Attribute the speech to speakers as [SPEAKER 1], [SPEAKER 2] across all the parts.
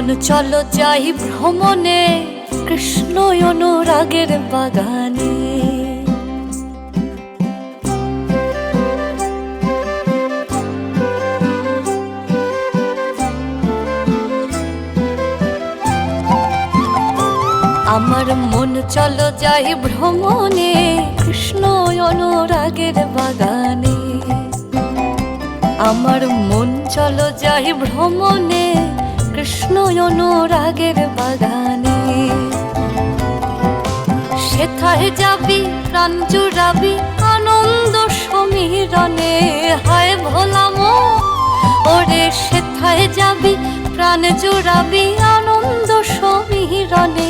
[SPEAKER 1] মন, চলো যাই ভ্রমণে, কৃষ্ণ অনুরাগের বাগানে। আমার মন, চলো যাই ভ্রমণে, কৃষ্ণ অনুরাগের বাগানে। আমার মন, চলো যাই ভ্রমণে কৃষ্ণ অনুরাগের বাগানে। সেথায় যাবি, প্রাণ জুড়াবি আনন্দ সমীরণে। হায় ভোলাম ওরে সেথায় যাবি, প্রাণ জুড়াবি আনন্দ সমীরণে।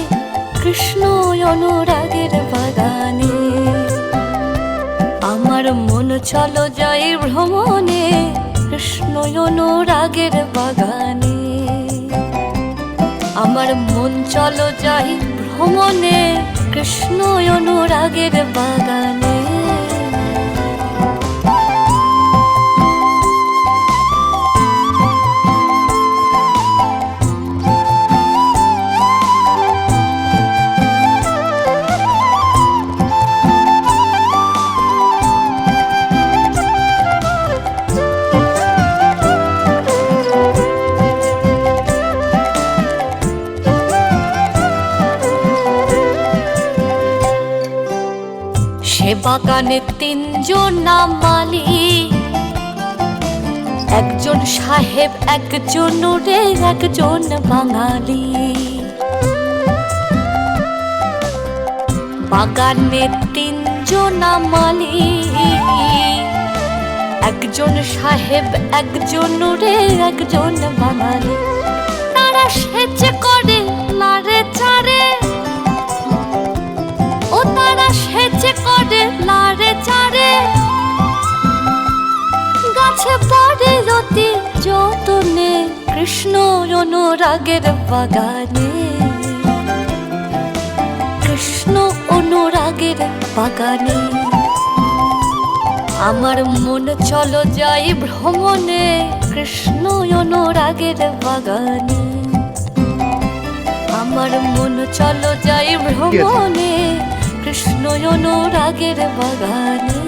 [SPEAKER 1] কৃষ্ণ অনুরাগের বাগানে। আমার মন চলো যাই ভ্রমণে কৃষ্ণ অনুরাগের বাগানে। আমার মন চলো যাই ভ্রমণে কৃষ্ণ অনুরাগের বাগানে। বাগানে তিনজন নামালি। একজন সাহেব, একজন রে একজন বাঙালি। বাগানে তিনজন নামালি। একজন সাহেব, একজন রে একজন বাঙালি। গাছে পড়ে রতি যতনে কৃষ্ণ অনুরাগের বাগানে। কৃষ্ণ অনুরাগের বাগানে। আমার মন চলো যাই ভ্রমণে কৃষ্ণ অনুরাগের বাগানে। আমার মন চলো যাই ভ্রমণে কৃষ্ণ অনুরাগের বাগানে।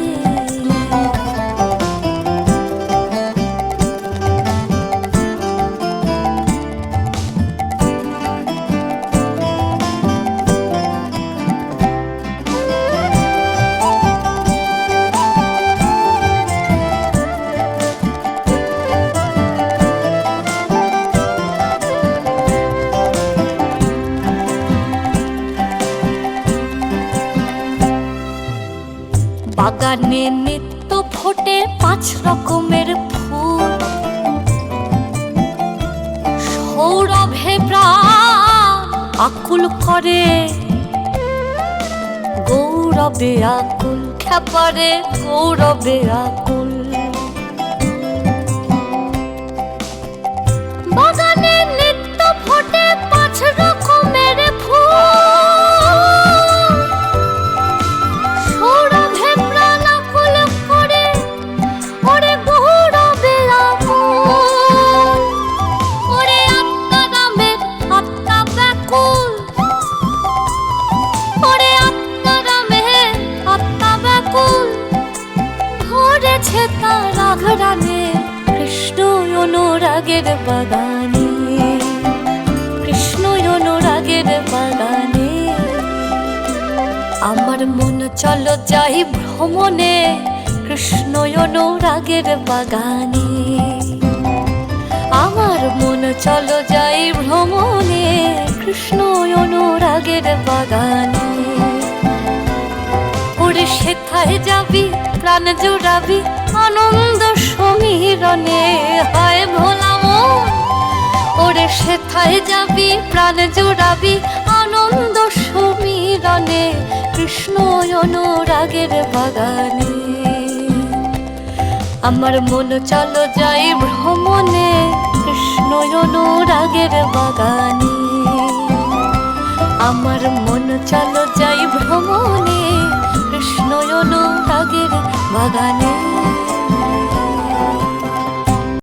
[SPEAKER 1] বাগানে নিত্য ফোটে পাঁচ রকমের ফুল। সৌরভে আকুল করে গৌরবে আকুল খেপারে গৌরবে আকুল অনুরাগের বাগানে, কৃষ্ণ অনুরাগের বাগানে। আমার মন চলো যাই ভ্রমণে, কৃষ্ণ অনুরাগের বাগানে। আমার মন চলো যাই ভ্রমণে, কৃষ্ণ অনুরাগের বাগানে। ওরে সেথায় যাবি, প্রাণ জুড়াবি, আনন্দ সমীরণে হয় ভোলাম ওরে সেথায় যাবি, প্রাণ জুড়াবি আনন্দ সমীরণে, কৃষ্ণ অনুরাগের বাগানে। আমার মন চলো যাই ভ্রমণে, কৃষ্ণ অনুরাগের বাগানে। আমার মন চলো যাই ভ্রমণে, কৃষ্ণ অনুরাগের বাগানে।